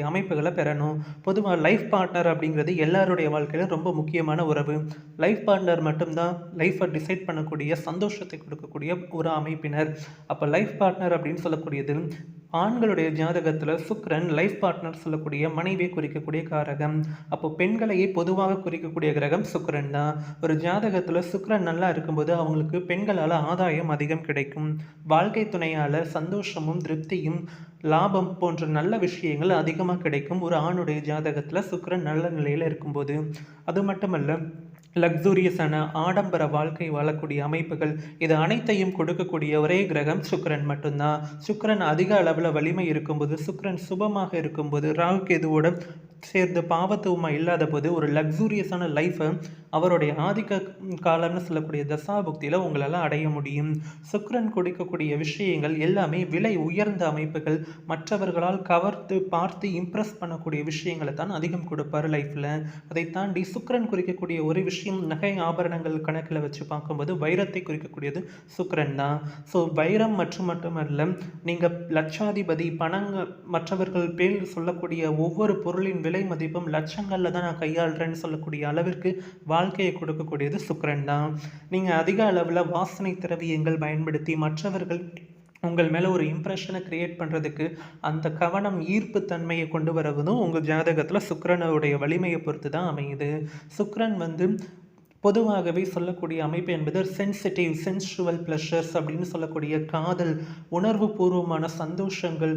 அமைப்புகளை பெறணும். பொதுவாக லைஃப் பார்ட்னர் அப்படிங்கிறது எல்லாருடைய வாழ்க்கையிலும் ரொம்ப முக்கியமான உறவு. லைஃப் பார்ட்னர் மட்டும்தான் லைஃப்பை டிசைட் பண்ணக்கூடிய சந்தோஷத்தை கொடுக்கக்கூடிய ஒரு அமைப்பினர். அப்போ லைஃப் பார்ட்னர் அப்படின்னு சொல்லக்கூடியது, ஆண்களுடைய ஜாதகத்தில் சுக்ரன் லைஃப் பார்ட்னர் சொல்லக்கூடிய மனைவியை குறிக்கக்கூடிய காரகம். அப்போ பெண்களையே பொதுவாக குறிக்கக்கூடிய கிரகம் சுக்ரன் தான். ஒரு ஜாதகத்தில் சுக்ரன் நல்லா இருக்கும்போது, அவங்களுக்கு பெண்களால் ஆதாயம் அதிகம் கிடைக்கும். வாழ்க்கை துணையால் சந்தோஷமும், திருப்தியும், லாபம் போன்ற நல்ல விஷயங்கள் அதிகமாக கிடைக்கும். ஒரு ஆணுடைய ஜாதகத்தில் சுக்ரன் நல்ல நிலையில் இருக்கும்போது. அது மட்டுமல்ல, லக்ஸூரியஸான ஆடம்பர வாழ்க்கை வாழக்கூடிய அமைப்புகள், இது அனைத்தையும் கொடுக்கக்கூடிய ஒரே கிரகம் சுக்கரன் மட்டும்தான். சுக்கரன் அதிக அளவுல வலிமை இருக்கும்போது, சுக்கிரன் சுபமாக இருக்கும்போது, ராகு கேதுவோட சேர்ந்து பாபத்துவமா இல்லாத போது ஒரு லக்ஸூரியஸான லைஃப்பை அவருடைய ஆதிக்க காலம்னு சொல்லக்கூடிய தசாபுக்தியில உங்களால் அடைய முடியும். சுக்ரன் கொடுக்கக்கூடிய விஷயங்கள் எல்லாமே விலை உயர்ந்த அமைப்புகள். மற்றவர்களால் கவர்த்து பார்த்து இம்ப்ரெஸ் பண்ணக்கூடிய விஷயங்கள தான் அதிகம் கொடுப்பாரு லைஃப்பில் அதை தாண்டி சுக்ரன் குறிக்கக்கூடிய ஒரு விஷயம் நகை, ஆபரணங்கள் கணக்கில் வச்சு பார்க்கும்போது, வைரத்தை குறிக்கக்கூடியது சுக்ரன் தான். ஸோ வைரம் மற்றும் மட்டுமல்ல, நீங்கள் லட்சாதிபதி, பணங்க மற்றவர்கள் பேர் சொல்லக்கூடிய ஒவ்வொரு பொருளின் விலை மதிப்பும் லட்சங்களில் தான் நான் கையாளுறேன்னு சொல்லக்கூடிய அளவிற்கு வாழ்க்கையை கொடுக்கக்கூடியது சுக்கரன் தான். நீங்கள் அதிக அளவில் வாசனை திரவியங்கள் பயன்படுத்தி மற்றவர்கள் உங்கள் மேலே ஒரு இம்ப்ரெஷனை கிரியேட் பண்ணுறதுக்கு அந்த கவனம், ஈர்ப்பு தன்மையை கொண்டு வரவதும் உங்கள் ஜாதகத்தில் சுக்கரனுடைய வலிமையை பொறுத்து தான் அமையுது. சுக்கரன் வந்து பொதுவாகவே சொல்லக்கூடிய அமைப்பு என்பது சென்சிட்டிவ், சென்சுவல் ப்ளஷர்ஸ் அப்படின்னு சொல்லக்கூடிய காதல், உணர்வு பூர்வமான சந்தோஷங்கள்